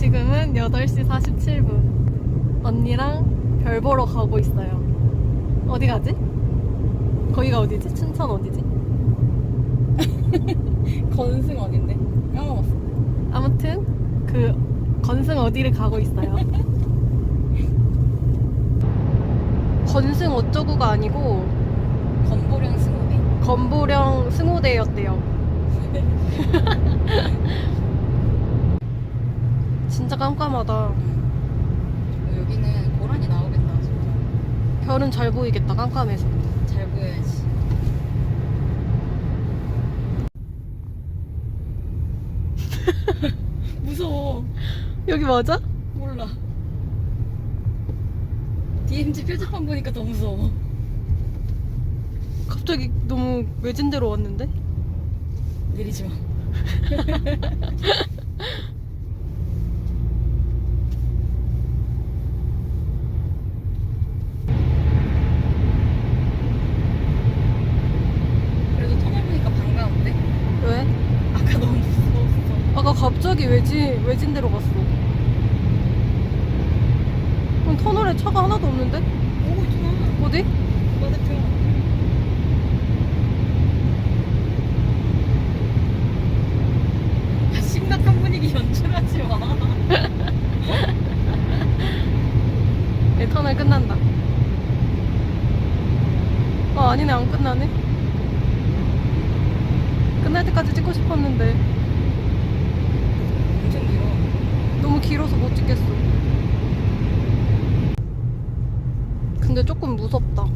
지금은 8시 47분. 언니랑 별 보러 가고 있어요. 어디 가지? 거기가 어디지? 춘천 어디지? 건승 어딘데? 까먹었어. 아무튼 그 건승 어디를 가고 있어요. 건승 어쩌구가 아니고 건보령 승우대. 건보령 승우대였대요. 진짜 깜깜하다. 어, 여기는 고란이 나오겠다 진짜. 별은 잘 보이겠다. 깜깜해서. 잘 보여야지. 무서워. 여기 맞아? 몰라. DMZ 표지판 보니까 더 무서워. 갑자기 너무 외진 데로 왔는데? 내리지 마. 그래도 터널 보니까 반가운데? 왜? 아까 너무 무서웠어. 아까 갑자기 외진 외진 데로 갔어. 그럼 터널에 차가 하나도 없는데? 오고 있잖아. 어디? 맞았죠. 아, 심각한 분위기 연출하지 마. 네, 터널 끝난다. 아, 아니네, 안 끝나네. 끝날 때까지 찍고 싶었는데, 엄청 길어. 너무 길어서 못 찍겠어. 근데 조금 무섭다.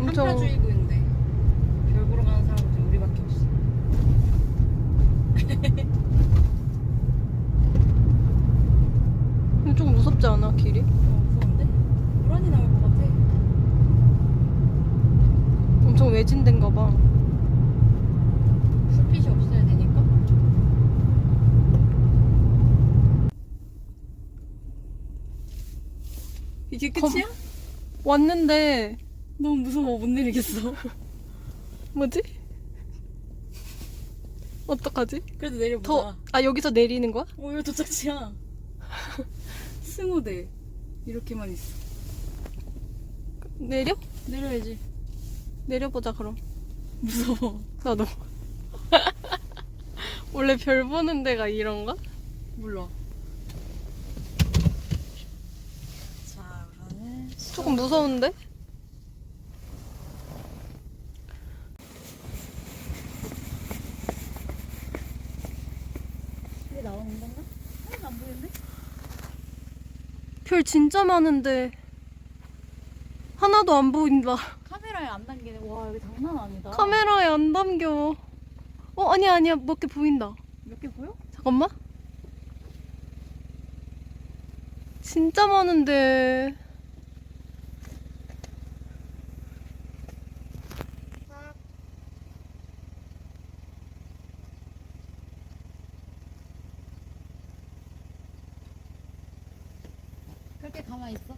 엄청, 한파주의보인데 별 보러 가는 사람은 지금 우리밖에 없어. 근데 좀 무섭지 않아, 길이? 어, 무서운데? 고란이 나올 것 같아. 엄청 외진데인가 봐. 숲빛이 없어야 되니까. 이게 끝이야? 왔는데, 너무 무서워 못 내리겠어. 뭐지? 어떡하지? 그래도 내려보자. 더, 아, 여기서 내리는 거야? 어, 이거 도착지야. 승호대. 이렇게만 있어. 내려? 내려야지. 내려보자, 그럼. 무서워. 나도. 원래 별 보는 데가 이런가? 몰라. 자, 그러면 조금 무서운데? 이게 나오는 건가? 하나도 안 보이는데? 별 진짜 많은데 하나도 안 보인다. 카메라에 안 담기네. 와, 여기 장난 아니다. 카메라에 안 담겨. 어 아니야 아니야 몇 개 보인다. 몇 개 보여? 잠깐만. 진짜 많은데. 그렇게 가만히 있어.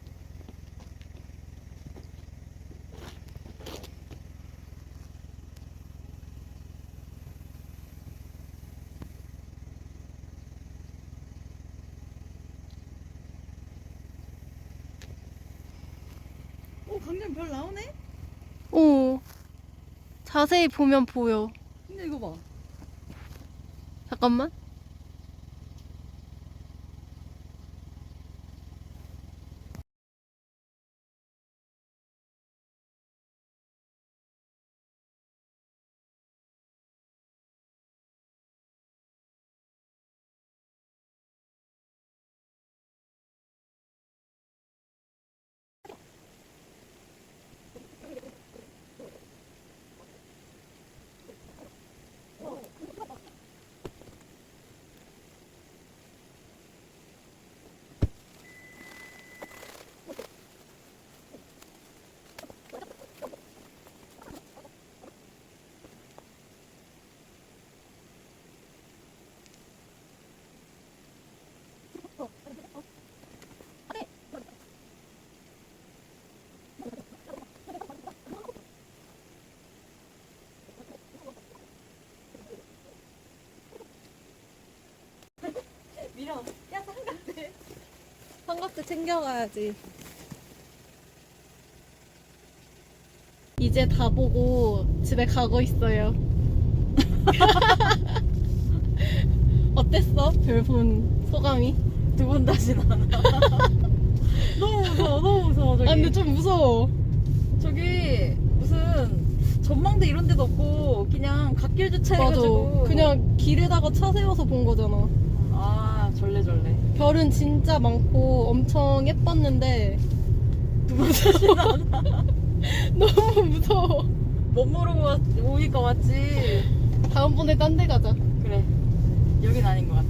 별 나오네? 오. 자세히 보면 보여. 근데 이거 봐. 잠깐만. 스마트 챙겨가야지. 이제 다 보고 집에 가고 있어요. 어땠어? 별본 소감이? 두 번 다시 나나. 너무 무서워, 너무 무서워, 저기. 아, 근데 좀 무서워. 저기 무슨 전망대 이런 데도 없고 그냥 갓길 주차 맞아. 해가지고 그냥 길에다가 차 세워서 본 거잖아. 아 절레절레. 별은 진짜 많고 엄청 예뻤는데 나나 너무 무서워. 못 모르고 왔, 오니까 왔지. 다음번에 딴 데 가자. 그래. 여긴 아닌 것 같아